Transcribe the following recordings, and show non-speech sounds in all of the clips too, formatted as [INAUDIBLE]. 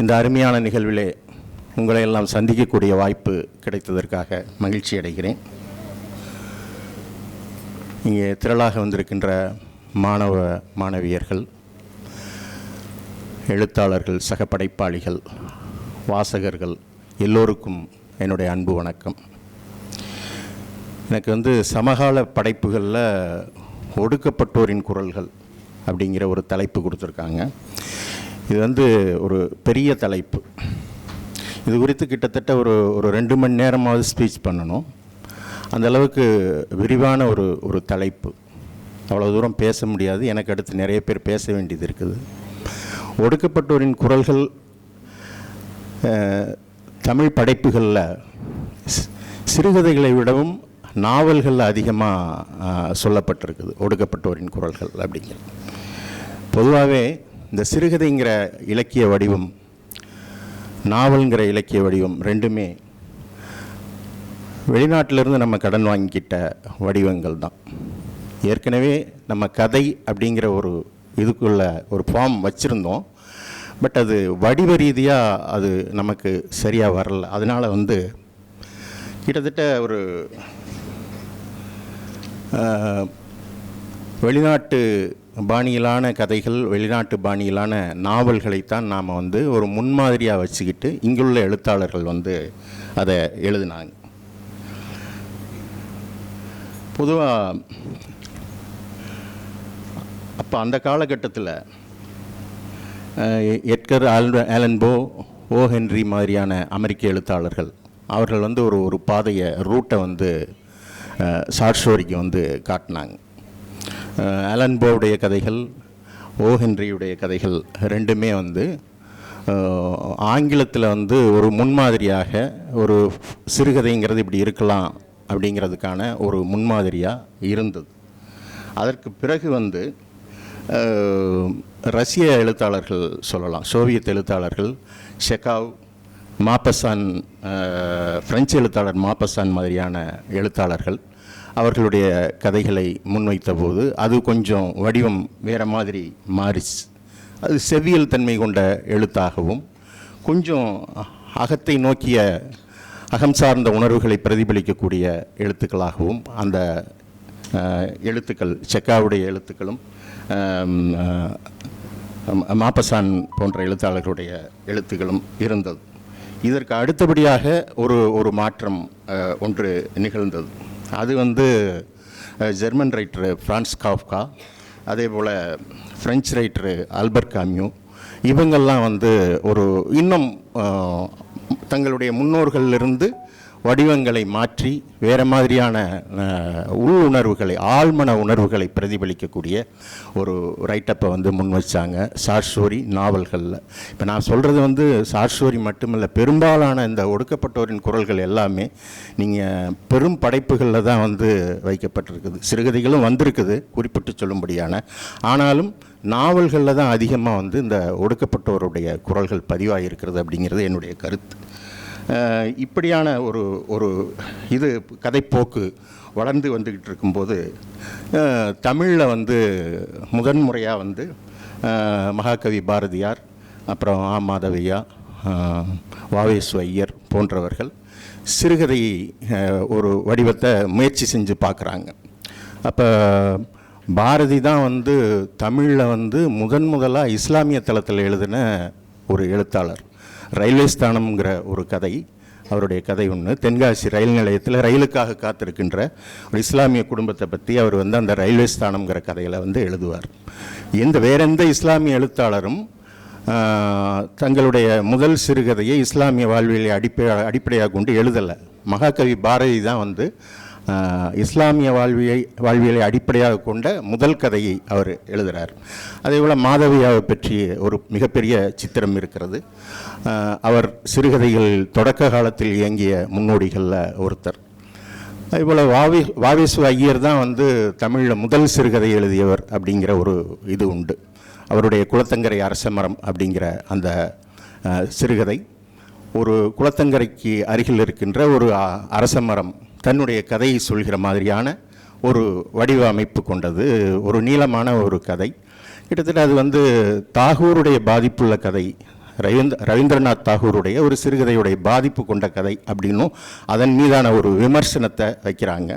இந்த அருமையான நிகழ்விலே உங்களை எல்லாம் சந்திக்கக்கூடிய வாய்ப்பு கிடைத்ததற்காக மகிழ்ச்சி அடைகிறேன். இங்கே திரளாக வந்திருக்கின்ற மாணவ மாணவியர்கள் எழுத்தாளர்கள் சக படைப்பாளிகள் வாசகர்கள் எல்லோருக்கும் என்னுடைய அன்பு வணக்கம். எனக்கு வந்து சமகால படைப்புகளில் ஒடுக்கப்பட்டோரின் குரல்கள் அப்படிங்கிற ஒரு தலைப்பு கொடுத்துருக்காங்க. இது வந்து ஒரு பெரிய தலைப்பு. இது குறித்து கிட்டத்தட்ட ஒரு ஒரு ரெண்டு மணி நேரமாவது ஸ்பீச் பண்ணணும். அந்த அளவுக்கு விரிவான ஒரு ஒரு தலைப்பு. அவ்வளோ தூரம் பேச முடியாது. எனக்கு அடுத்து நிறைய பேர் பேச வேண்டியது இருக்குது. ஒடுக்கப்பட்டோரின் குரல்கள் தமிழ் படைப்புகளில் சிறுகதைகளை விடவும் நாவல்கள் அதிகமாக சொல்லப்பட்டிருக்குது. ஒடுக்கப்பட்டோரின் குரல்கள் அப்படிங்கிறது பொதுவாகவே இந்த சிறுகதைங்கிற இலக்கிய வடிவம் நாவல்ங்கிற இலக்கிய வடிவம் ரெண்டுமே வெளிநாட்டிலிருந்து நம்ம கடன் வாங்கிக்கிட்ட வடிவங்கள் தான். ஏற்கனவே நம்ம கதை அப்படிங்கிற ஒரு இதுக்குள்ள ஒரு ஃபார்ம் வச்சுருந்தோம். பட் அது வடிவ ரீதியாக அது நமக்கு சரியாக வரல. அதனால் வந்து கிட்டத்தட்ட ஒரு வெளிநாட்டு பாணியிலான கதைகள் வெளிநாட்டு பாணியிலான நாவல்களைத்தான் நாம் வந்து ஒரு முன்மாதிரியாக வச்சுக்கிட்டு இங்குள்ள எழுத்தாளர்கள் வந்து அதை எழுதினாங்க. பொதுவாக அப்போ அந்த காலகட்டத்தில் எட்கர் ஆலன்போ ஓ ஹென்றி மாதிரியான அமெரிக்க எழுத்தாளர்கள் அவர்கள் வந்து ஒரு ஒரு பாதையை ரூட்டை வந்து ஷார்ட் ஸ்டோரிக்கு வந்து காட்டினாங்க. அலன்போவுடைய கதைகள் ஓ ஹென்ரியுடைய கதைகள் ரெண்டுமே வந்து ஆங்கிலத்தில் வந்து ஒரு முன்மாதிரியாக ஒரு சிறுகதைங்கிறது இப்படி இருக்கலாம் அப்படிங்கிறதுக்கான ஒரு முன்மாதிரியாக இருந்தது. அதற்கு பிறகு வந்து ரஷ்ய எழுத்தாளர்கள் சொல்லலாம். சோவியத் எழுத்தாளர்கள் ஷெகாவ் மாப்பசான் ஃப்ரெஞ்சு பிரெஞ்சு எழுத்தாளர் மாப்பசான் மாதிரியான எழுத்தாளர்கள் அவர்களுடைய கதைகளை முன்வைத்த போது அது கொஞ்சம் வடிவம் வேறு மாதிரி மாறிச்சு அது செவ்வியல் தன்மை கொண்ட எழுத்தாகவும் கொஞ்சம் அகத்தை நோக்கிய அகம் சார்ந்த உணர்வுகளை பிரதிபலிக்கக்கூடிய எழுத்துக்களாகவும் அந்த எழுத்துக்கள் செக்காவுடைய எழுத்துக்களும் மாப்பசான் போன்ற எழுத்தாளர்களுடைய எழுத்துக்களும் இருந்தது. இதற்கு அடுத்தபடியாக ஒரு ஒரு மாற்றம் ஒன்று நிகழ்ந்தது. அது வந்து ஜெர்மன் ரைட்ரு ஃப்ரான்ஸ் காஃப்கா அதே போல் ஃப்ரெஞ்சு ரைட்டரு ஆல்பர்ட் காமியூ இவங்கெல்லாம் வந்து ஒரு இன்னும் தங்களுடைய முன்னோர்களிலிருந்து வடிவங்களை மாற்றி வேறு மாதிரியான அஹ், உள்ளுணர்வுகளை ஆழ்மன உணர்வுகளை பிரதிபலிக்கக்கூடிய ஒரு ரைட்டப்பை வந்து முன் வச்சாங்க. ஷார்ட் நாவல்களில். இப்போ நான் சொல்கிறது வந்து ஷார்ட் மட்டுமல்ல பெரும்பாலான இந்த ஒடுக்கப்பட்டோரின் குரல்கள் எல்லாமே நீங்கள் பெரும் படைப்புகளில் தான் வந்து வைக்கப்பட்டிருக்குது. சிறுகதைகளும் வந்திருக்குது குறிப்பிட்டு சொல்லும்படியான. ஆனாலும் நாவல்களில் தான் அதிகமாக வந்து இந்த ஒடுக்கப்பட்டோருடைய குரல்கள் பதிவாகிருக்கிறது அப்படிங்கிறது என்னுடைய கருத்து. இப்படியான ஒரு ஒரு இது கதைப்போக்கு வளர்ந்து வந்துக்கிட்டு இருக்கும்போது தமிழில் வந்து முதன்முறையாக வந்து மகாகவி பாரதியார் அப்புறம் ஆ. மாதவையா வாவேசு ஐயர் போன்றவர்கள் சிறுகதை ஒரு வடிவத்தை முயற்சி செஞ்சு பார்க்குறாங்க. அப்போ பாரதி தான் வந்து தமிழில் வந்து முதன் முதலாக இஸ்லாமிய தளத்தில் எழுதின ஒரு எழுத்தாளர். ரயில்வே ஸ்தானம்ங்கிற ஒரு கதை அவருடைய கதை ஒன்று தென்காசி ரயில் நிலையத்தில் ரயிலுக்காக காத்திருக்கின்ற ஒரு இஸ்லாமிய குடும்பத்தை பற்றி அவர் வந்து அந்த ரயில்வே ஸ்தானம்ங்கிற கதையில் வந்து எழுதுவார். எந்த வேற எந்த இஸ்லாமிய எழுத்தாளரும் தங்களுடைய முதல் சிறுகதையை இஸ்லாமிய வாழ்வியலை அடிப்படை அடிப்படையாக கொண்டு எழுதலை. மகாகவி பாரதி தான் வந்து இஸ்லாமிய வாழ்வியை வாழ்வியலை அடிப்படையாக கொண்ட முதல் கதையை அவர் எழுதுகிறார் அதே போல் மாதவியாவை பற்றி ஒரு மிகப்பெரிய சித்திரம் இருக்கிறது. அவர் சிறுகதைகள் தொடக்க காலத்தில் இயங்கிய முன்னோடிகளில் ஒருத்தர். அதேபோல் வாவி வாவேசு ஐயர் தான் வந்து தமிழில் முதல் சிறுகதை எழுதியவர் அப்படிங்கிற ஒரு இது உண்டு. அவருடைய குளத்தங்கரை அரசமரம் அப்படிங்கிற அந்த சிறுகதை. ஒரு குளத்தங்கரைக்கு அருகில் இருக்கின்ற ஒரு அ- அரசமரம் தன்னுடைய கதையை சொல்கிற மாதிரியான ஒரு வடிவமைப்பு கொண்டது ஒரு நீளமான ஒரு கதை. கிட்டத்தட்ட அது வந்து தாகூருடைய பாதிப்புள்ள கதை ரவீந்திர ரவீந்திரநாத் தாகூருடைய ஒரு சிறுகதையுடைய பாதிப்பு கொண்ட கதை அப்படின்னும் அதன் மீதான ஒரு விமர்சனத்தை வைக்கிறாங்க.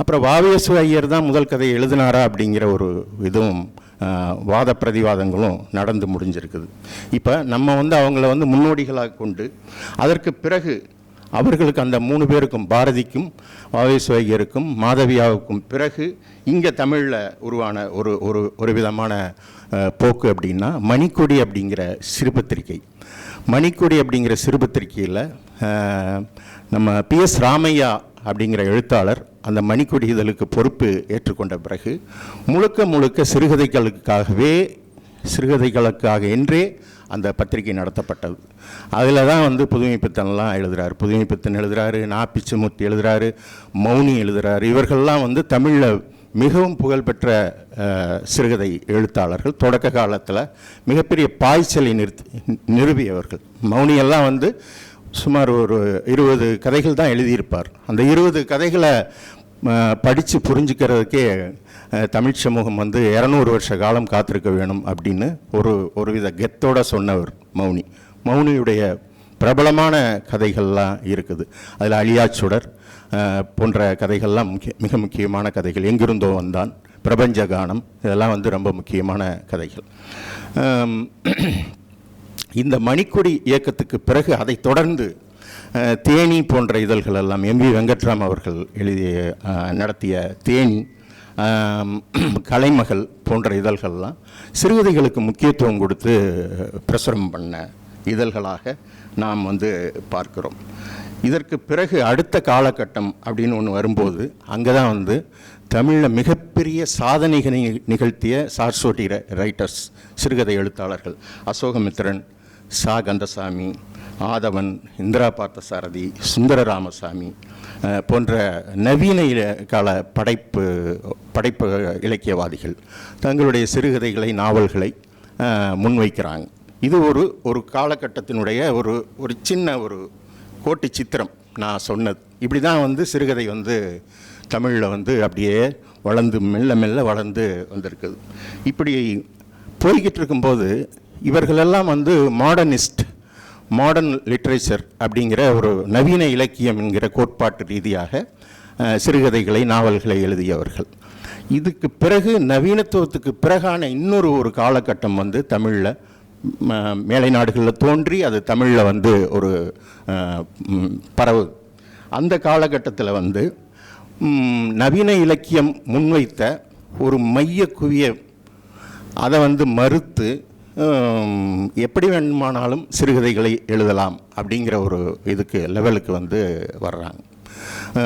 அப்புறம் வாவேசு ஐயர் தான் முதல் கதையை எழுதினாரா அப்படிங்கிற ஒரு இதுவும் வாத பிரதிவாதங்களும் நடந்து முடிஞ்சிருக்குது. இப்போ நம்ம வந்து அவங்கள வந்து முன்னோடிகளாக கொண்டு அதற்கு பிறகு அவர்களுக்கு அந்த மூணு பேருக்கும் பாரதிக்கும் வாவேசு மாதவியாவுக்கும் பிறகு இங்கே தமிழில் உருவான ஒரு ஒரு ஒரு விதமான போக்கு அப்படின்னா மணிக்கொடி அப்படிங்கிற சிறுபத்திரிகை. மணிக்கொடி அப்படிங்கிற சிறுபத்திரிகையில் நம்ம பி எஸ் ராமையா அப்படிங்கிற எழுத்தாளர் அந்த மணிக்கொடி இதழுக்கு பொறுப்பு ஏற்றுக்கொண்ட பிறகு முழுக்க முழுக்க சிறுகதைகளுக்காகவே சிறுகதைகளுக்காக என்றே அந்த பத்திரிகை நடத்தப்பட்டது. அதில் தான் வந்து புதுமை பித்தன்லாம் எழுதுறாரு. புதுமை பித்தன் எழுதுகிறாரு நா பிச்சமூர்த்தி எழுதுகிறாரு மௌனி எழுதுறாரு. இவர்கள்லாம் வந்து தமிழில் மிகவும் புகழ்பெற்ற சிறுகதை எழுத்தாளர்கள். தொடக்க காலத்தில் மிகப்பெரிய பாய்ச்சலை நிறுத்தி நிறுவியவர்கள். மௌனியெல்லாம் வந்து சுமார் ஒரு இருபது கதைகள் தான் எழுதியிருப்பார். அந்த இருபது கதைகளை படித்து புரிஞ்சுக்கிறதுக்கே தமிழ் சமூகம் வந்து இரநூறு வருஷ காலம் காத்திருக்க வேணும் அப்படின்னு ஒரு ஒரு வித கெத்தோட சொன்னவர் மௌனி. மௌனியுடைய பிரபலமான கதைகள்லாம் இருக்குது. அதில் அழியாச்சுடர் போன்ற கதைகள்லாம் முக்கிய மிக முக்கியமான கதைகள். எங்கிருந்தோ வந்தான். பிரபஞ்ச கானம் இதெல்லாம் வந்து ரொம்ப முக்கியமான கதைகள். [CLEARS THROAT] இந்த மணிக்கொடி இயக்கத்துக்கு பிறகு அதை தொடர்ந்து தேனி போன்ற இதழ்கள் எல்லாம் எம்பி வெங்கட்ராம் அவர்கள் எழுதிய நடத்திய தேனி கலைமகள் போன்ற இதழ்கள்லாம் சிறுகதைகளுக்கு முக்கியத்துவம் கொடுத்து பிரசுரம் பண்ண இதழ்களாக நாம் வந்து பார்க்கிறோம். இதற்கு பிறகு அடுத்த காலகட்டம் அப்படின்னு ஒன்று வரும்போது அங்கே தான் வந்து தமிழில் மிகப்பெரிய சாதனைகளை நிகழ்த்திய சார்சோட்டி ரை- ரைட்டர்ஸ் சிறுகதை எழுத்தாளர்கள் அசோகமித்திரன் சா. கந்தசாமி ஆதவன் இந்திரா பார்த்தசாரதி சுந்தர ராமசாமி போன்ற நவீன கால படைப்பு படைப்பு இலக்கியவாதிகள். தங்களுடைய சிறுகதைகளை நாவல்களை முன்வைக்கிறாங்க. இது ஒரு ஒரு காலகட்டத்தினுடைய ஒரு ஒரு சின்ன ஒரு கோட்டு சித்திரம் நான் சொன்னது. இப்படி தான் வந்து சிறுகதை வந்து தமிழில் வந்து அப்படியே வளர்ந்து மெல்ல மெல்ல வளர்ந்து வந்திருக்குது. இப்படி போய்கிட்டு இருக்கும்போது இவர்களெல்லாம் வந்து மாடர்னிஸ்ட் மாடர்ன் லிட்ரேச்சர் அப்படிங்கிற ஒரு நவீன இலக்கியம் என்கிற கோட்பாட்டு ரீதியாக சிறுகதைகளை நாவல்களை எழுதியவர்கள். இதுக்கு பிறகு நவீனத்துவத்துக்கு பிறகான இன்னொரு ஒரு காலகட்டம் வந்து தமிழில் மேலை நாடுகளில் தோன்றி அது தமிழில் வந்து ஒரு பரவு. அந்த காலகட்டத்தில் வந்து நவீன இலக்கியம் முன்வைத்த ஒரு மைய குவிய அதை வந்து மறுத்து எப்படி வேண்டுமானாலும் சிறுகதைகளை எழுதலாம் அப்படிங்கிற ஒரு இதுக்கு லெவலுக்கு வந்து வர்றாங்க.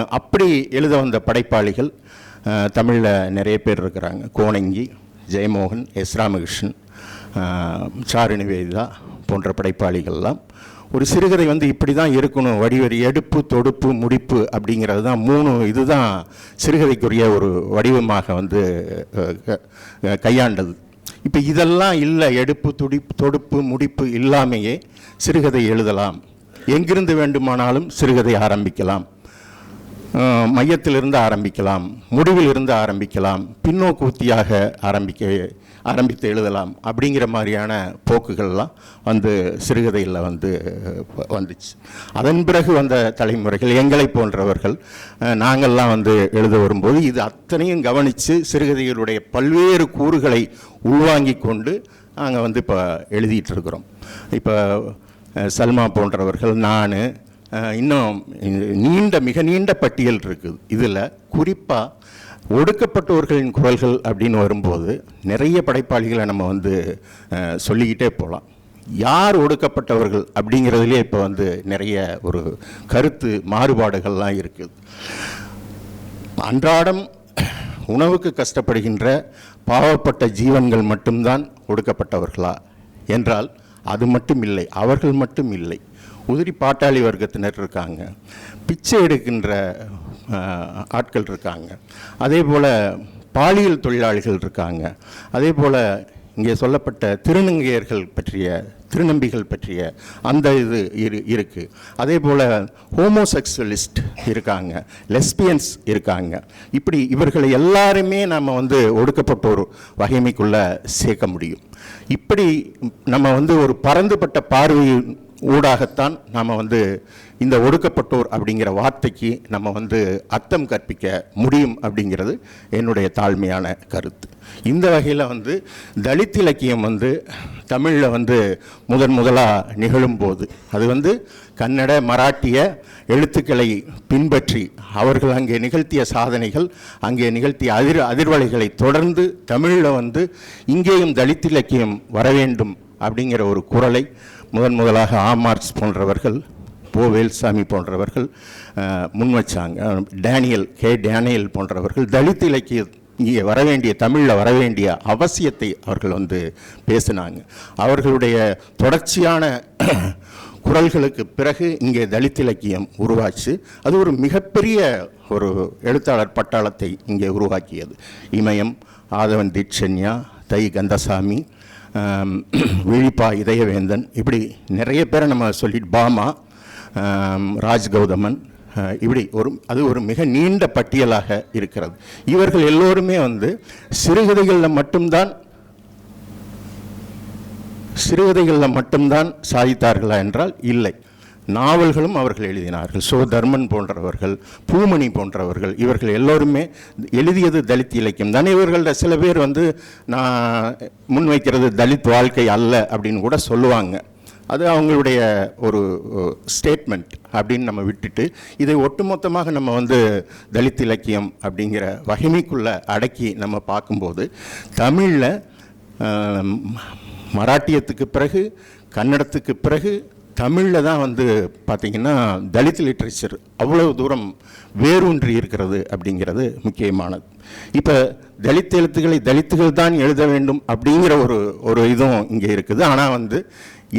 அப்படி எழுத வந்த படைப்பாளிகள் தமிழில் நிறைய பேர் இருக்கிறாங்க. கோணங்கி ஜெயமோகன் எஸ் ராமகிருஷ்ணன் சாரு நிவேதிதா போன்ற படைப்பாளிகள்லாம். ஒரு சிறுகதை வந்து இப்படி தான் இருக்கணும். வடிவரி எடுப்பு தொடுப்பு முடிப்பு அப்படிங்கிறது தான் மூணு இதுதான் சிறுகதைக்குரிய ஒரு வடிவமாக வந்து க- கையாண்டது. இப்போ இதெல்லாம் இல்லை எடுப்பு துடிப்பு தொடுப்பு முடிப்பு இல்லாமையே சிறுகதை எழுதலாம். எங்கிருந்து வேண்டுமானாலும் சிறுகதை ஆரம்பிக்கலாம். மையத்திலிருந்து ஆரம்பிக்கலாம் முடிவிலிருந்து ஆரம்பிக்கலாம் பின்னோக்கு உத்தியாக ஆரம்பிக்க ஆரம்பித்து எழுதலாம் அப்படிங்கிற மாதிரியான போக்குகள்லாம் வந்து சிறுகதையில் வந்து வந்துச்சு. அதன் பிறகு வந்த தலைமுறைகள் எங்களை போன்றவர்கள் நாங்கள்லாம் வந்து எழுத வரும்போது இது அத்தனையும் கவனித்து சிறுகதைகளுடைய பல்வேறு கூறுகளை உள்வாங்கி கொண்டு நாங்கள் வந்து இப்போ எழுதிட்டு இருக்கிறோம். இப்போ சல்மா போன்றவர்கள் நான் இன்னும் நீண்ட மிக நீண்ட பட்டியல் இருக்குது. இதில் குறிப்பாக ஒடுக்கப்பட்டவர்களின் குரல்கள் அப்படின்னு வரும்போது நிறைய படைப்பாளிகளை நம்ம வந்து சொல்லிக்கிட்டே போகலாம் யார் ஒடுக்கப்பட்டவர்கள் அப்படிங்கிறதுலே இப்போ வந்து நிறைய ஒரு கருத்து மாறுபாடுகள்லாம் இருக்குது. அன்றாடம் உணவுக்கு கஷ்டப்படுகின்ற பாவப்பட்ட ஜீவன்கள் மட்டும்தான் ஒடுக்கப்பட்டவர்களா? என்றால் அது மட்டும் இல்லை அவர்கள் மட்டும் இல்லை உதிரி பாட்டாளி வர்க்கத்தினர் இருக்காங்க. பிச்சை எடுக்கின்ற ஆட்கள் இருக்காங்க. அதே போல் பாலியல் தொழிலாளிகள் இருக்காங்க. அதே போல் இங்கே சொல்லப்பட்ட திருநங்கையர்கள் பற்றிய திருநம்பிகள் பற்றிய அந்த இது இரு இருக்குது அதே போல் ஹோமோசெக்சுவலிஸ்ட் இருக்காங்க லெஸ்பியன்ஸ் இருக்காங்க. இப்படி இவர்களை எல்லாருமே நம்ம வந்து ஒடுக்கப்பட்ட ஒரு வகைமைக்குள்ளே சேர்க்க முடியும். இப்படி நம்ம வந்து ஒரு பறந்துபட்ட பார்வையின் ஊடாகத்தான் நாம் வந்து இந்த ஒடுக்கப்பட்டோர் அப்படிங்கிற வார்த்தைக்கு நம்ம வந்து அர்த்தம் கற்பிக்க முடியும் அப்படிங்கிறது என்னுடைய தாழ்மையான கருத்து. இந்த வகையில் வந்து தலித் இலக்கியம் வந்து தமிழில் வந்து முதன் முதலாக நிகழும்போது அது வந்து கன்னட மராட்டிய எழுத்துக்களை பின்பற்றி அவர்கள் அங்கே நிகழ்த்திய சாதனைகள் அங்கே நிகழ்த்திய அதிர் அதிர்வலைகளை தொடர்ந்து தமிழில் வந்து இங்கேயும் தலித் இலக்கியம் வர வேண்டும் அப்படிங்கிற ஒரு குரலை முதன் முதலாக ஆமார்ஸ் போன்றவர்கள் போ வேல்சாமி போன்றவர்கள் அஹ், முன்வச்சாங்க டேனியல் கே. டேனியல் போன்றவர்கள் தலித் இலக்கிய இங்கே வர வேண்டிய தமிழில் வர வேண்டிய அவசியத்தை அவர்கள் வந்து பேசினாங்க. அவர்களுடைய தொடர்ச்சியான குரல்களுக்கு பிறகு இங்கே தலித் இலக்கியம் உருவாச்சு. அது ஒரு மிகப்பெரிய ஒரு எழுத்தாளர் பட்டாளத்தை இங்கே உருவாக்கியது. இமயம் ஆதவன் தீட்சண்யா தை கந்தசாமி [CLEARS THROAT] விழிப்பா இதயவேந்தன். இப்படி நிறைய பேரை நம்ம சொல்லிட்டு பாமா ராஜ் கௌதமன் இப்படி ஒரு அது ஒரு மிக நீண்ட பட்டியலாக இருக்கிறது. இவர்கள் எல்லோருமே வந்து சிறுகதைகளில் மட்டும்தான் சிறுகதைகளில் மட்டும்தான் சாதித்தார்களா என்றால் இல்லை. நாவல்களும் அவர்கள் எழுதினார்கள். சோ தர்மன் போன்றவர்கள் பூமணி போன்றவர்கள் இவர்கள் எல்லோருமே எழுதியது தலித் இலக்கியம். தானே இவர்களில் சில பேர் வந்து நான் முன்வைக்கிறது தலித் வாழ்க்கை அல்ல அப்படின்னு கூட சொல்லுவாங்க. அது அவங்களுடைய ஒரு ஸ்டேட்மெண்ட் அப்படின்னு நம்ம விட்டுட்டு இதை ஒட்டுமொத்தமாக நம்ம வந்து தலித் இலக்கியம் அப்படிங்கிற வகைமைக்குள்ளே அடக்கி நம்ம பார்க்கும்போது தமிழில் மராட்டியத்துக்கு பிறகு கன்னடத்துக்கு பிறகு தமிழில் தான் வந்து பார்த்திங்கன்னா தலித் லிட்ரேச்சர் அவ்வளோ தூரம் வேரூன்றி இருக்கிறது அப்படிங்கிறது முக்கியமானது. இப்போ தலித் எழுத்துக்களை தலித்துகள் தான் எழுத வேண்டும் அப்படிங்கிற ஒரு ஒரு இதுவும் இங்கே இருக்குது. ஆனால் வந்து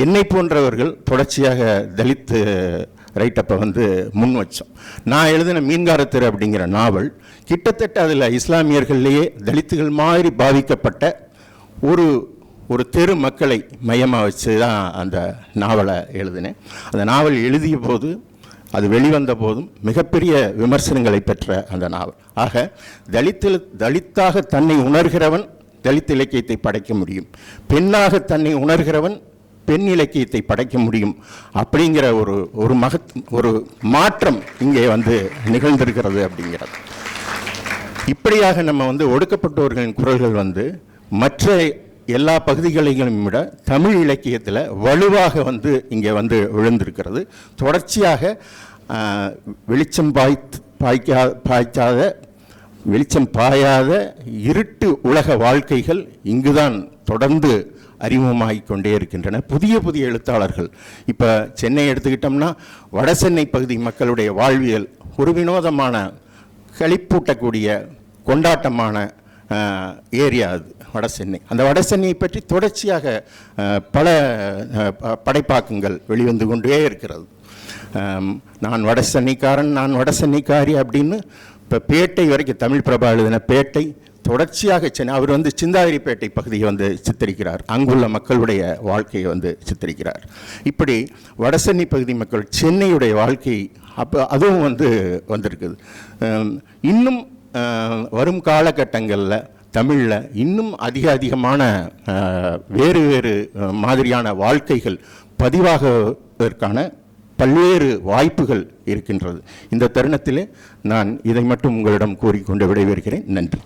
என்னை போன்றவர்கள் தொடர்ச்சியாக தலித் ரைட்டப்பை வந்து முன் வச்சோம். நான் எழுதின மீன்காரத்தர் அப்படிங்கிற நாவல் கிட்டத்தட்ட அதில் இஸ்லாமியர்கள்லேயே தலித்துகள் மாதிரி பாதிக்கப்பட்ட ஒரு ஒரு தெரு மக்களை மையமாக வச்சு தான் அந்த நாவலை எழுதினேன். அந்த நாவல் எழுதிய போது அது வெளிவந்த போதும் மிகப்பெரிய விமர்சனங்களை பெற்ற அந்த நாவல். ஆக தலித்தில் தலித்தாக தன்னை உணர்கிறவன் தலித் இலக்கியத்தை படைக்க முடியும். பெண்ணாக தன்னை உணர்கிறவன் பெண் இலக்கியத்தை படைக்க முடியும். அப்படிங்கிற ஒரு ஒரு மகத் ஒரு மாற்றம் இங்கே வந்து நிகழ்ந்திருக்கிறது அப்படிங்கிறது. இப்படியாக நம்ம வந்து ஒடுக்கப்பட்டவர்களின் குரல்கள் வந்து மற்ற எல்லா பகுதிகளையும் விட தமிழ் இலக்கியத்தில் வலுவாக வந்து இங்கே வந்து விழுந்திருக்கிறது. தொடர்ச்சியாக வெளிச்சம் பாய்த்து பாய்க்கா பாய்ச்சாத வெளிச்சம் பாயாத இருட்டு உலக வாழ்க்கைகள் இங்குதான் தொடர்ந்து அறிமுகமாகிக் கொண்டே இருக்கின்றன. புதிய புதிய எழுத்தாளர்கள். இப்போ சென்னை எடுத்துக்கிட்டோம்னா வடசென்னை பகுதி மக்களுடைய வாழ்வியல் ஒரு வினோதமான களிப்பூட்டக்கூடிய கொண்டாட்டமான ஏரியா அது வடசென்னை அந்த வடசென்னையை பற்றி தொடர்ச்சியாக பல ப- படைப்பாக்கங்கள் வெளிவந்து கொண்டே இருக்கிறது. நான் வடசென்னைக்காரன் நான் வடசென்னைக்காரி அப்படின்னு இப்போ பேட்டை வரைக்கும் தமிழ் பிரபா எழுதின பேட்டை தொடர்ச்சியாக சென்னை அவர் வந்து சிந்தாதிரிப்பேட்டை பகுதியை வந்து சித்தரிக்கிறார். அங்குள்ள மக்களுடைய வாழ்க்கையை வந்து சித்தரிக்கிறார். இப்படி வடசென்னை பகுதி மக்கள் சென்னையுடைய வாழ்க்கை அப்போ அதுவும் வந்து வந்திருக்குது. இன்னும் வரும் காலகட்டங்களில் தமிழில் இன்னும் அதிக அதிகமான வேறு வேறு மாதிரியான வாழ்க்கைகள் பதிவாகவதற்கான பல்வேறு வாய்ப்புகள் இருக்கின்றது. இந்த தருணத்திலே நான் இதை மட்டும் உங்களிடம் கூறிக்கொண்டு விடைபெறுகிறேன். நன்றி.